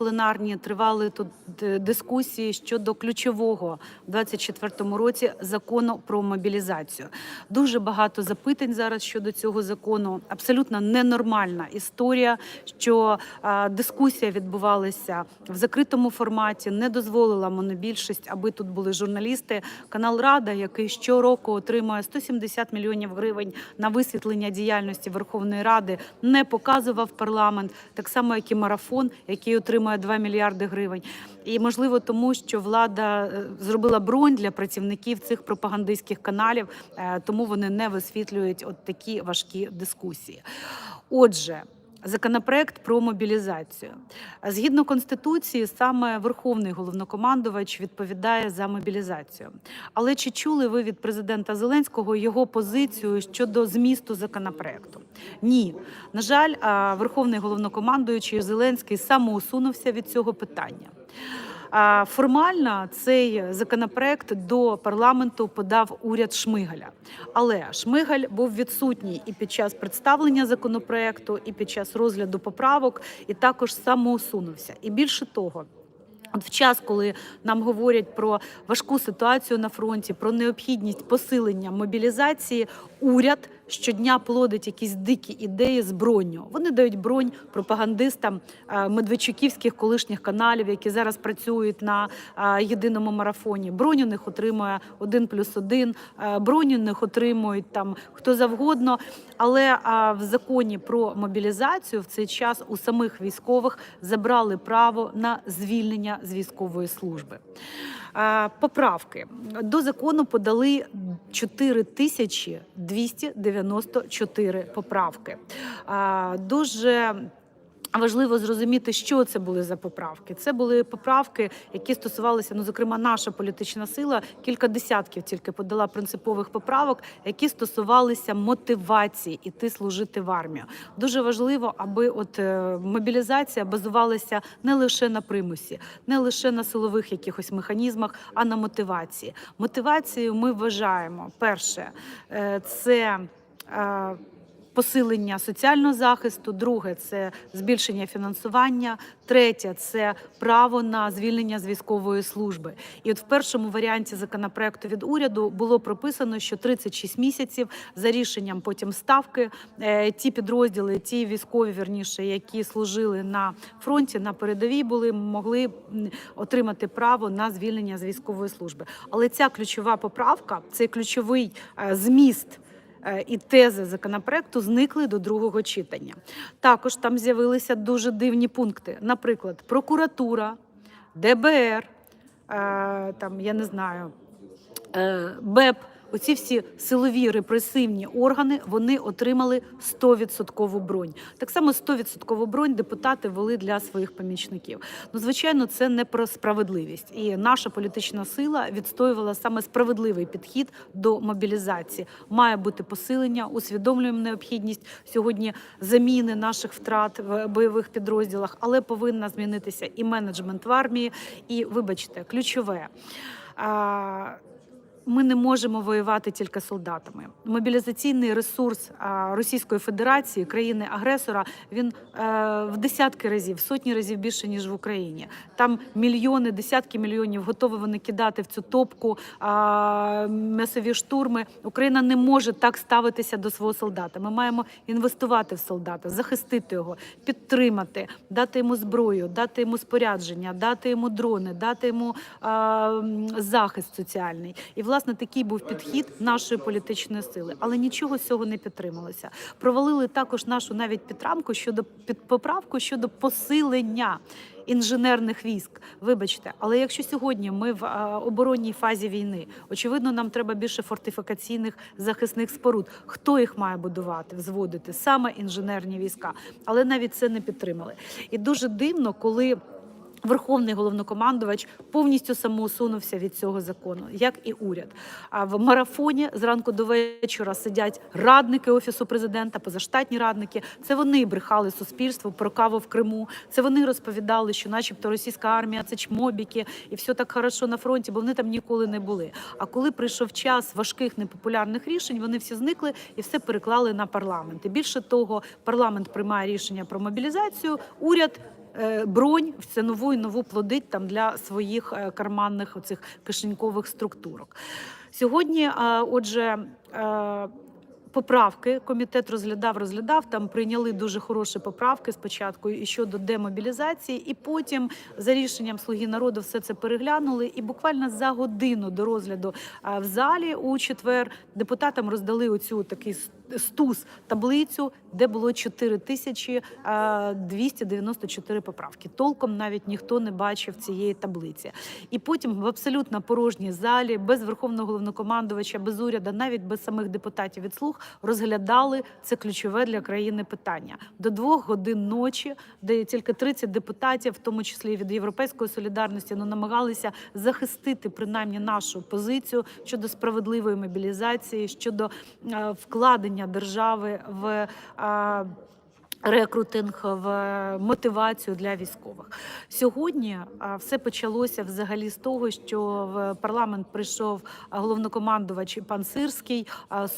Пленарні тривали тут дискусії щодо ключового в 24-му році закону про мобілізацію. Дуже багато запитань зараз щодо цього закону. Абсолютно ненормальна історія, що а, дискусія відбувалася в закритому форматі, не дозволила монобільшість, аби тут були журналісти. Канал Рада, який щороку отримує 170 мільйонів гривень на висвітлення діяльності Верховної Ради, не показував парламент, так само як і марафон, який отримує 2 мільярди гривень. І можливо, тому що влада е, зробила бронь для працівників цих пропагандистських каналів, е, тому вони не висвітлюють от такі важкі дискусії. Отже. Законопроект про мобілізацію згідно конституції, саме Верховний головнокомандувач відповідає за мобілізацію. Але чи чули ви від президента Зеленського його позицію щодо змісту законопроекту? Ні, на жаль, Верховний головнокомандуючий Зеленський самоусунувся від цього питання. Формально цей законопроект до парламенту подав уряд Шмигаля, але Шмигаль був відсутній і під час представлення законопроекту, і під час розгляду поправок, і також самоусунувся. І більше того. От в час, коли нам говорять про важку ситуацію на фронті, про необхідність посилення мобілізації, уряд щодня плодить якісь дикі ідеї з броню. Вони дають бронь пропагандистам е, медведчуківських колишніх каналів, які зараз працюють на е, єдиному марафоні. Бронь у них отримує один плюс один, е, бронь у них отримують там хто завгодно. Але в законі про мобілізацію в цей час у самих військових забрали право на звільнення з військової служби. Поправки до закону подали 4 тисячі 294 поправки. Дуже Важливо зрозуміти, що це були за поправки. Це були поправки, які стосувалися, ну зокрема, наша політична сила кілька десятків тільки подала принципових поправок, які стосувалися мотивації іти служити в армію. Дуже важливо, аби от е, мобілізація базувалася не лише на примусі, не лише на силових якихось механізмах, а на мотивації. Мотивацією ми вважаємо перше, е, це. Посилення соціального захисту, друге це збільшення фінансування, третє це право на звільнення з військової служби. І от в першому варіанті законопроекту від уряду було прописано, що 36 місяців за рішенням потім ставки е, ті підрозділи, ті військові вірніше, які служили на фронті на передовій, були могли отримати право на звільнення з військової служби. Але ця ключова поправка, цей ключовий е, зміст і тези законопроекту зникли до другого читання. Також там з'явилися дуже дивні пункти. Наприклад, прокуратура, ДБР, е, там я не знаю, е, БЕП. Оці всі силові репресивні органи вони отримали 100% бронь. Так само 100% бронь депутати ввели для своїх помічників. Ну, звичайно, це не про справедливість. І наша політична сила відстоювала саме справедливий підхід до мобілізації. Має бути посилення, усвідомлюємо необхідність сьогодні заміни наших втрат в бойових підрозділах, але повинна змінитися і менеджмент в армії. І вибачте, ключове. Ми не можемо воювати тільки солдатами. Мобілізаційний ресурс Російської Федерації, країни-агресора, він е, в десятки разів, сотні разів більше ніж в Україні. Там мільйони, десятки мільйонів готові вони кидати в цю топку м'ясові штурми. Україна не може так ставитися до свого солдата. Ми маємо інвестувати в солдата, захистити його, підтримати, дати йому зброю, дати йому спорядження, дати йому дрони, дати йому захист соціальний. І власне такий був підхід нашої політичної сили. Але нічого з цього не підтрималося. Провалили також нашу навіть підтримку щодо під поправку щодо посилення. Інженерних військ, вибачте, але якщо сьогодні ми в а, оборонній фазі війни, очевидно, нам треба більше фортифікаційних захисних споруд. Хто їх має будувати, взводити? Саме інженерні війська, але навіть це не підтримали. І дуже дивно, коли. Верховний головнокомандувач повністю самоусунувся від цього закону, як і уряд. А в марафоні зранку до вечора сидять радники офісу президента, позаштатні радники. Це вони брехали суспільству про каву в Криму. Це вони розповідали, що, начебто, російська армія це чмобіки, і все так хорошо на фронті, бо вони там ніколи не були. А коли прийшов час важких непопулярних рішень, вони всі зникли і все переклали на парламент. І більше того, парламент приймає рішення про мобілізацію, уряд бронь все нову і нову плодить там для своїх е, карманних оцих кишенькових структурок. Сьогодні, е, отже, е, Поправки комітет розглядав, розглядав. Там прийняли дуже хороші поправки спочатку і щодо демобілізації, і потім за рішенням слуги народу все це переглянули. І буквально за годину до розгляду в залі у четвер депутатам роздали оцю такий стус таблицю, де було 4 тисячі а, 294 поправки. Толком навіть ніхто не бачив цієї таблиці. І потім в абсолютно порожній залі, без верховного головнокомандувача, без уряду, навіть без самих депутатів від слуг, розглядали це ключове для країни питання до двох годин ночі, де тільки 30 депутатів, в тому числі від європейської солідарності, ну намагалися захистити принаймні нашу позицію щодо справедливої мобілізації, щодо вкладення держави в. Е, Рекрутинг в мотивацію для військових сьогодні все почалося взагалі з того, що в парламент прийшов головнокомандувач пан Сирський,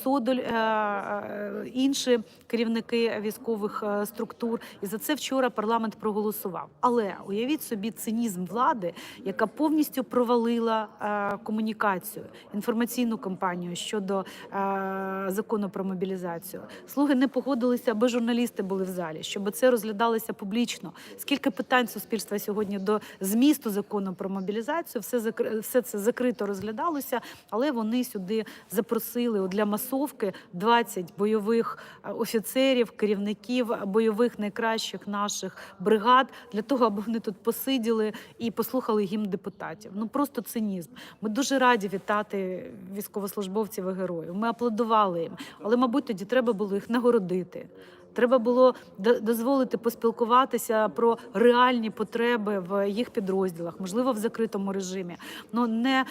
Содоль, е, е, інші керівники військових е, структур. І за це вчора парламент проголосував. Але уявіть собі цинізм влади, яка повністю провалила е, комунікацію, інформаційну кампанію щодо е, закону про мобілізацію. Слуги не погодилися, аби журналісти були в залі, щоб це розглядалося публічно. Скільки питань суспільства сьогодні до змісту закону про мобілізацію, все закр- все це закрито розглядалося, але вони сюди запросили для масовки 20 бойових е, офіцерів, керівників бойових найкращих наших бригад для того, аби вони тут посиділи і послухали гімн депутатів. Ну просто цинізм. Ми дуже раді вітати військовослужбовців і героїв. Ми аплодували їм, але мабуть тоді треба було їх нагородити. Треба було дозволити поспілкуватися про реальні потреби в їх підрозділах, можливо, в закритому режимі. Ну не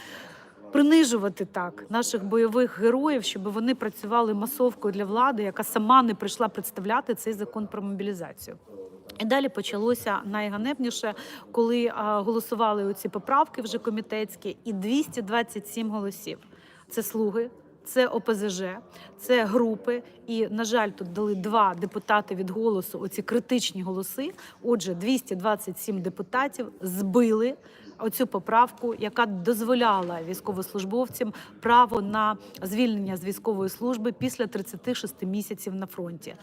принижувати так наших бойових героїв, щоб вони працювали масовкою для влади, яка сама не прийшла представляти цей закон про мобілізацію. І далі почалося найганебніше, коли голосували оці поправки вже комітетські, і 227 голосів. Це слуги, це ОПЗЖ, це групи. І, на жаль, тут дали два депутати від голосу. Оці критичні голоси. Отже, 227 депутатів збили оцю поправку, яка дозволяла військовослужбовцям право на звільнення з військової служби після 36 місяців на фронті.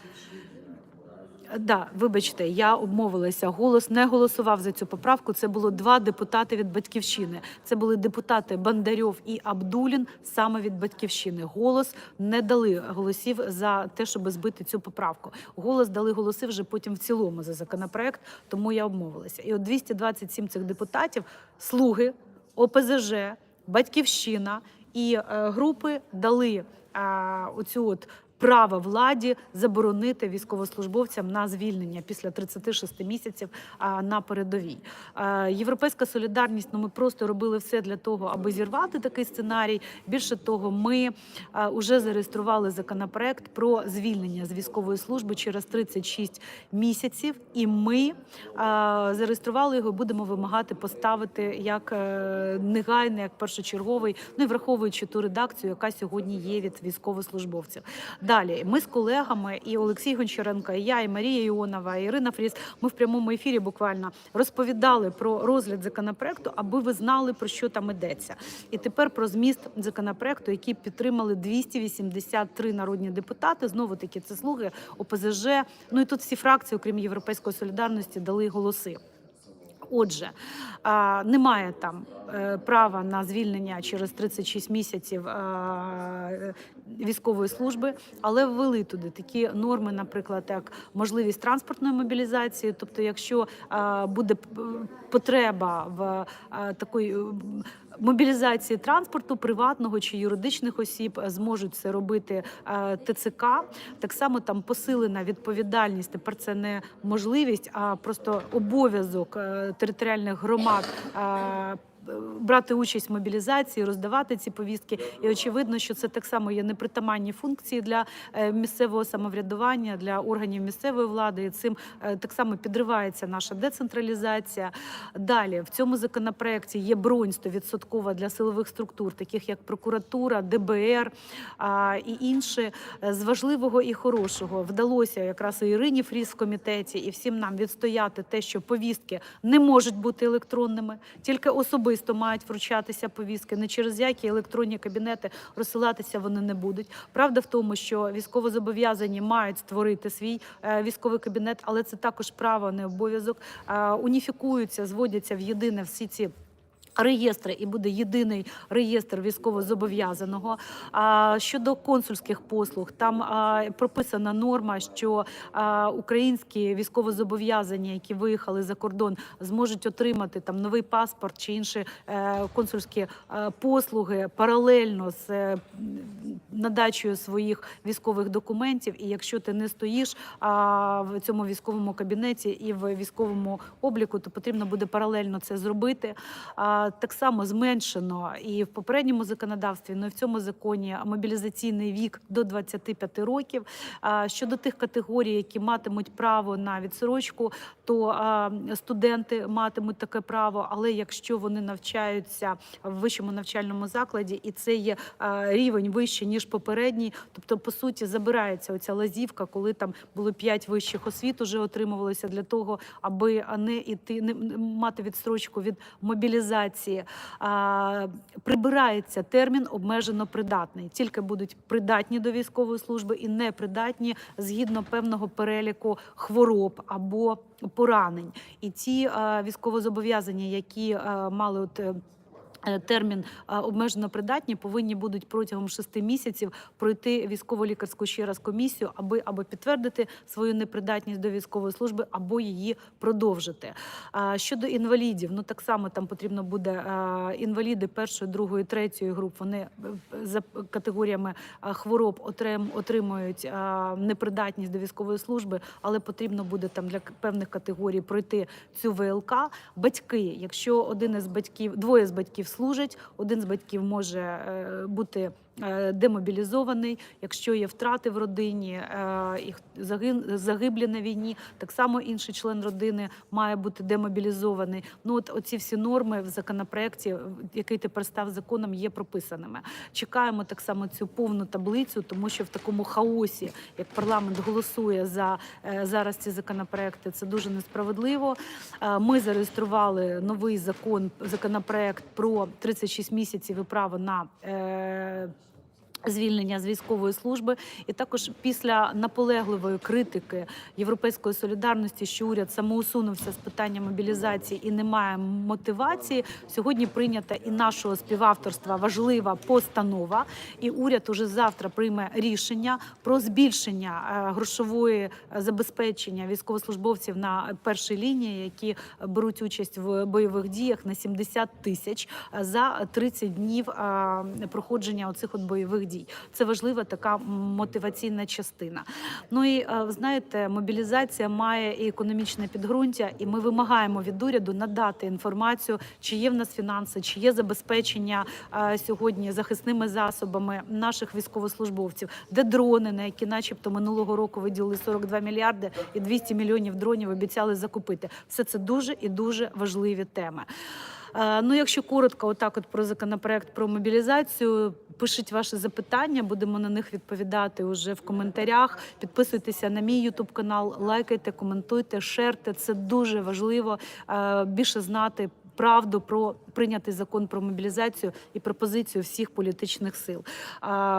Да, вибачте, я обмовилася. Голос не голосував за цю поправку. Це було два депутати від батьківщини. Це були депутати Бандарьов і Абдулін саме від батьківщини. Голос не дали голосів за те, щоб збити цю поправку. Голос дали голоси вже потім в цілому за законопроект. Тому я обмовилася. І от 227 цих депутатів слуги ОПЗЖ, батьківщина і е, групи дали е, оцю от право владі заборонити військовослужбовцям на звільнення після 36 місяців на передовій. Європейська солідарність. Ну ми просто робили все для того, аби зірвати такий сценарій. Більше того, ми вже зареєстрували законопроект про звільнення з військової служби через 36 місяців, і ми зареєстрували його. і Будемо вимагати поставити як е, негайний, як першочерговий. Ну і враховуючи ту редакцію, яка сьогодні є від військовослужбовців. Далі ми з колегами і Олексій Гончаренко, і я, і Марія Іонова, і Ірина Фріс. Ми в прямому ефірі буквально розповідали про розгляд законопроекту, аби ви знали про що там йдеться. І тепер про зміст законопроекту, який підтримали 283 народні депутати. Знову таки це слуги ОПЗЖ. Ну і тут всі фракції, окрім Європейської солідарності, дали голоси. Отже, немає там е, права на звільнення через 36 місяців е, військової служби, але ввели туди такі норми, наприклад, як можливість транспортної мобілізації. Тобто, якщо е, буде потреба в е, такої. Мобілізації транспорту приватного чи юридичних осіб е, зможуть це робити е, ТЦК. Так само там посилена відповідальність. Тепер це не можливість, а просто обов'язок е, територіальних громад брати участь в мобілізації, роздавати ці повістки. І очевидно, що це так само є непритаманні функції для е, місцевого самоврядування, для органів місцевої влади. І цим е, так само підривається наша децентралізація. Далі в цьому законопроекті є бронь 100% для силових структур, таких як прокуратура, ДБР і інші. Е, З важливого і хорошого вдалося якраз і Ірині Фріз в комітеті, і всім нам відстояти те, що повістки не можуть бути електронними, тільки особисто мають вручатися повістки. Не через які електронні кабінети розсилатися вони не будуть. Правда в тому, що військовозобов'язані мають створити свій е, військовий кабінет, але це також право, не обов'язок. Е, Уніфікуються, зводяться в єдине всі ці. Реєстри і буде єдиний реєстр військовозобов'язаного. А щодо консульських послуг, там прописана норма, що українські військовозобов'язані, які виїхали за кордон, зможуть отримати там новий паспорт чи інші е, консульські е, послуги паралельно з е, надачею своїх військових документів. І якщо ти не стоїш в цьому військовому кабінеті і в військовому обліку, то потрібно буде паралельно це зробити. Так само зменшено і в попередньому законодавстві, ну і в цьому законі мобілізаційний вік до 25 років. Щодо тих категорій, які матимуть право на відсрочку, то студенти матимуть таке право. Але якщо вони навчаються в вищому навчальному закладі, і це є рівень вищий ніж попередній, тобто по суті забирається оця лазівка, коли там було 5 вищих освіт, уже отримувалося для того, аби не іти не мати відстрочку від мобілізації. А, прибирається термін обмежено придатний. Тільки будуть придатні до військової служби і непридатні згідно певного переліку хвороб або поранень. І ті а, військовозобов'язані, які а, мали от. Е, е, Термін обмежено придатні повинні будуть протягом шести місяців пройти військово-лікарську ще раз комісію, аби або підтвердити свою непридатність до військової служби, або її продовжити. Щодо інвалідів, ну так само там потрібно буде інваліди першої, другої, третьої груп. Вони е, за категоріями хвороб отримують непридатність до військової служби, але потрібно буде там для певних категорій пройти цю ВЛК. Батьки, якщо один із батьків, двоє з батьків служать, один з батьків може е, бути демобілізований, якщо є втрати в родині, е, загиблі на війні, так само інший член родини має бути демобілізований. Ну от оці всі норми в законопроекті, який тепер став законом, є прописаними. Чекаємо так само цю повну таблицю, тому що в такому хаосі, як парламент голосує за е, зараз ці законопроекти, це дуже несправедливо. Е, Ми зареєстрували новий закон, законопроект про 36 місяців і право на. Звільнення з військової служби, і також після наполегливої критики європейської солідарності, що уряд самоусунувся з питання мобілізації і не має мотивації. Сьогодні прийнята і нашого співавторства важлива постанова. І уряд уже завтра прийме рішення про збільшення е, грошової е, забезпечення військовослужбовців на першій лінії, які беруть участь в бойових діях на 70 тисяч е, за 30 днів проходження оцих от бойових дій. Це важлива така мотиваційна частина. Ну і е, знаєте, мобілізація має і економічне підґрунтя, і ми вимагаємо від уряду надати інформацію, чи є в нас фінанси, чи є забезпечення е, сьогодні захисними засобами наших військовослужбовців, де дрони, на які, начебто, минулого року виділили 42 мільярди і 200 мільйонів дронів обіцяли закупити. Все це дуже і дуже важливі теми. Ну, якщо коротко, отак, от про законопроект про мобілізацію, пишіть ваші запитання, будемо на них відповідати уже в коментарях. Підписуйтеся на мій ютуб канал, лайкайте, коментуйте, шерте. Це дуже важливо е, більше знати. Правду про прийнятий закон про мобілізацію і пропозицію всіх політичних сил.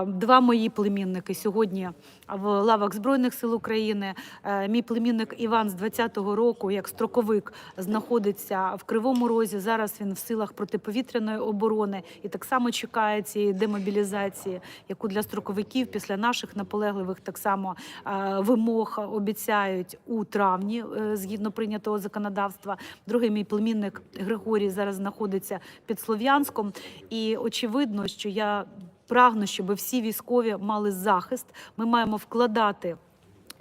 Два мої племінники сьогодні в лавах збройних сил України. Е, Мій племінник Іван з 20-го року, як строковик, знаходиться в Кривому Розі. Зараз він в силах протиповітряної оборони і так само чекає цієї демобілізації, яку для строковиків після наших наполегливих так само е, вимог обіцяють у травні, е, згідно прийнятого законодавства. Другий мій племінник Григорій зараз знаходиться під Слов'янськом, і очевидно, що я прагну, щоб всі військові мали захист. Ми маємо вкладати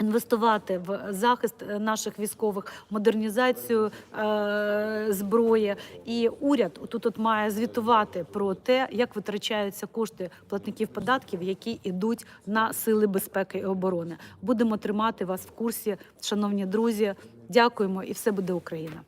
Інвестувати в захист е, наших військових, модернізацію е, зброї, і уряд тут от має звітувати про те, як витрачаються кошти платників податків, які йдуть на сили безпеки і оборони. Будемо тримати вас в курсі, шановні друзі. Дякуємо, і все буде Україна.